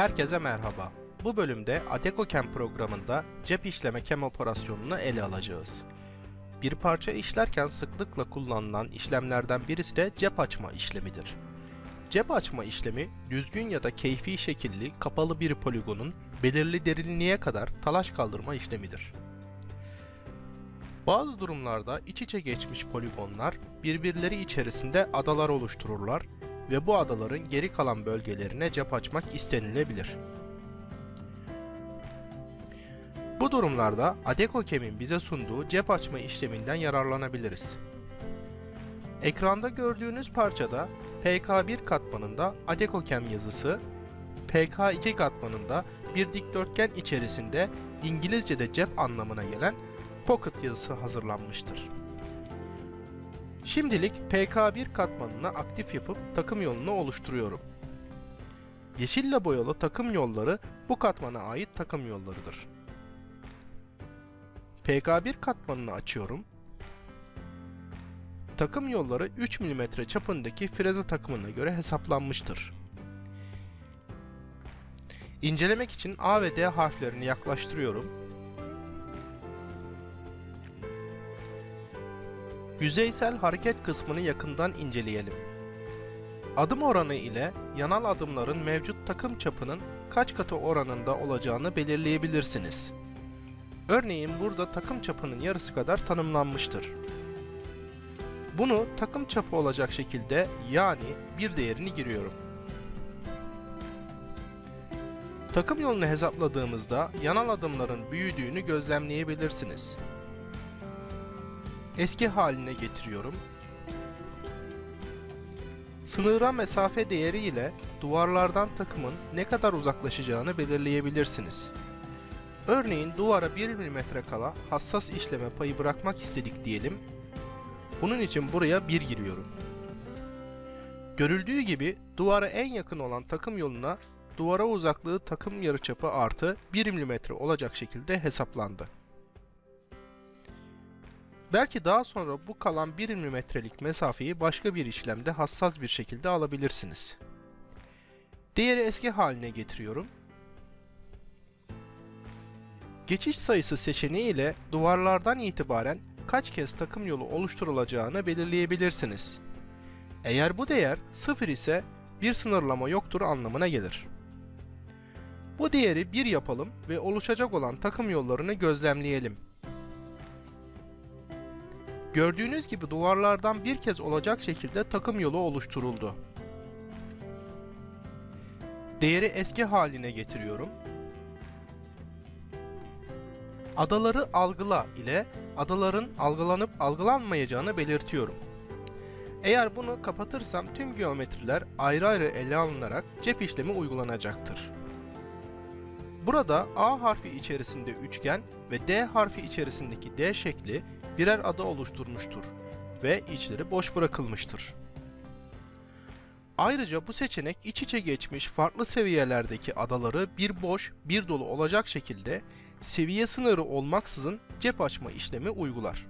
Herkese merhaba. Bu bölümde AdecoCam programında cep işleme kem operasyonunu ele alacağız. Bir parça işlerken sıklıkla kullanılan işlemlerden birisi de cep açma işlemidir. Cep açma işlemi düzgün ya da keyfi şekilli kapalı bir poligonun belirli derinliğe kadar talaş kaldırma işlemidir. Bazı durumlarda iç içe geçmiş poligonlar birbirleri içerisinde adalar oluştururlar ve bu adaların geri kalan bölgelerine cep açmak istenilebilir. Bu durumlarda AdecoCam'in bize sunduğu cep açma işleminden yararlanabiliriz. Ekranda gördüğünüz parçada PK1 katmanında AdecoCam yazısı, PK2 katmanında bir dikdörtgen içerisinde İngilizce'de cep anlamına gelen Pocket yazısı hazırlanmıştır. Şimdilik PK1 katmanını aktif yapıp takım yolunu oluşturuyorum. Yeşille boyalı takım yolları bu katmana ait takım yollarıdır. PK1 katmanını açıyorum. Takım yolları 3 mm çapındaki freze takımına göre hesaplanmıştır. İncelemek için A ve D harflerini yaklaştırıyorum. Yüzeysel hareket kısmını yakından inceleyelim. Adım oranı ile yanal adımların mevcut takım çapının kaç katı oranında olacağını belirleyebilirsiniz. Örneğin burada takım çapının yarısı kadar tanımlanmıştır. Bunu takım çapı olacak şekilde yani bir değerini giriyorum. Takım yolunu hesapladığımızda yanal adımların büyüdüğünü gözlemleyebilirsiniz. Eski haline getiriyorum. Sınıra mesafe değeri ile duvarlardan takımın ne kadar uzaklaşacağını belirleyebilirsiniz. Örneğin duvara 1 mm kala hassas işleme payı bırakmak istedik diyelim. Bunun için buraya 1 giriyorum. Görüldüğü gibi duvara en yakın olan takım yoluna duvara uzaklığı takım yarıçapı artı 1 mm olacak şekilde hesaplandı. Belki daha sonra bu kalan 1 mm'lik mesafeyi başka bir işlemde hassas bir şekilde alabilirsiniz. Değeri eski haline getiriyorum. Geçiş sayısı seçeneği ile duvarlardan itibaren kaç kez takım yolu oluşturulacağını belirleyebilirsiniz. Eğer bu değer 0 ise bir sınırlama yoktur anlamına gelir. Bu değeri 1 yapalım ve oluşacak olan takım yollarını gözlemleyelim. Gördüğünüz gibi duvarlardan bir kez olacak şekilde takım yolu oluşturuldu. Değeri eski haline getiriyorum. Adaları algıla ile adaların algılanıp algılanmayacağını belirtiyorum. Eğer bunu kapatırsam tüm geometriler ayrı ayrı ele alınarak cep işlemi uygulanacaktır. Burada A harfi içerisinde üçgen ve D harfi içerisindeki D şekli birer ada oluşturmuştur ve içleri boş bırakılmıştır. Ayrıca bu seçenek iç içe geçmiş farklı seviyelerdeki adaları bir boş, bir dolu olacak şekilde seviye sınırı olmaksızın cep açma işlemi uygular.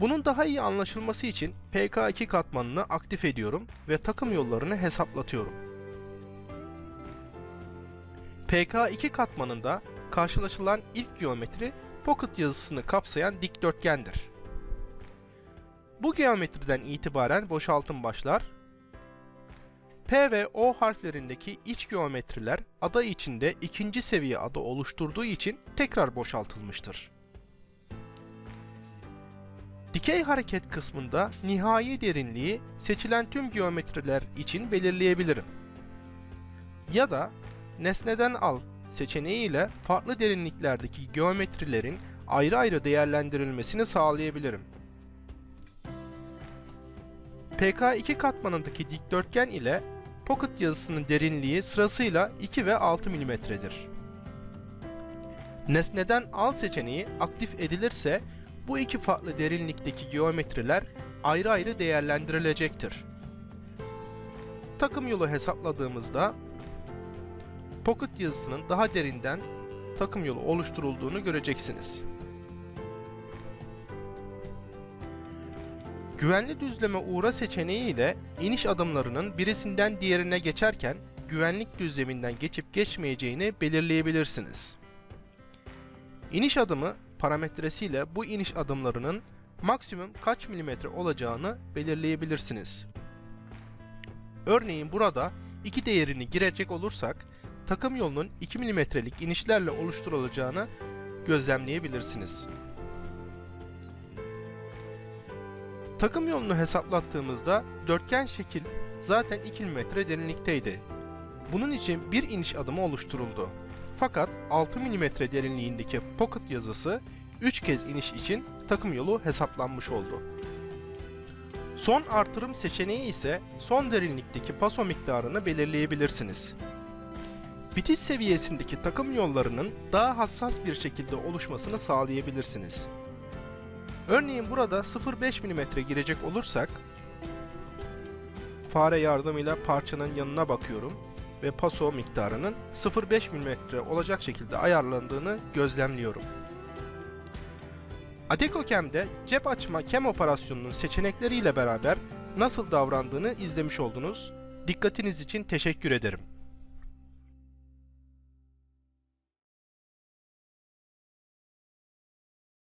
Bunun daha iyi anlaşılması için PK2 katmanını aktif ediyorum ve takım yollarını hesaplatıyorum. PK2 katmanında karşılaşılan ilk geometri Pocket yazısını kapsayan dikdörtgendir. Bu geometriden itibaren boşaltım başlar. P ve O harflerindeki iç geometriler ada içinde ikinci seviye ada oluşturduğu için tekrar boşaltılmıştır. Dikey hareket kısmında nihai derinliği seçilen tüm geometriler için belirleyebilirim. Ya da nesneden al seçeneğiyle farklı derinliklerdeki geometrilerin ayrı ayrı değerlendirilmesini sağlayabilirim. PK2 katmanındaki dikdörtgen ile Pocket yazısının derinliği sırasıyla 2 ve 6 mm'dir. Nesneden al seçeneği aktif edilirse bu iki farklı derinlikteki geometriler ayrı ayrı değerlendirilecektir. Takım yolu hesapladığımızda Pocket yazısının daha derinden takım yolu oluşturulduğunu göreceksiniz. Güvenli düzleme uğra seçeneği ile iniş adımlarının birisinden diğerine geçerken güvenlik düzleminden geçip geçmeyeceğini belirleyebilirsiniz. İniş adımı parametresiyle bu iniş adımlarının maksimum kaç milimetre olacağını belirleyebilirsiniz. Örneğin burada 2 değerini girecek olursak takım yolunun 2 milimetrelik inişlerle oluşturulacağını gözlemleyebilirsiniz. Takım yolunu hesaplattığımızda dörtgen şekil zaten 2 mm derinlikteydi. Bunun için bir iniş adımı oluşturuldu. Fakat 6 mm derinliğindeki pocket yazısı 3 kez iniş için takım yolu hesaplanmış oldu. Son artırım seçeneği ise son derinlikteki paso miktarını belirleyebilirsiniz. Bitiş seviyesindeki takım yollarının daha hassas bir şekilde oluşmasını sağlayabilirsiniz. Örneğin burada 0.5 mm girecek olursak fare yardımıyla parçanın yanına bakıyorum ve paso miktarının 0.5 mm olacak şekilde ayarlandığını gözlemliyorum. Adekokem'de cep açma kem operasyonunun seçenekleriyle beraber nasıl davrandığını izlemiş oldunuz. Dikkatiniz için teşekkür ederim.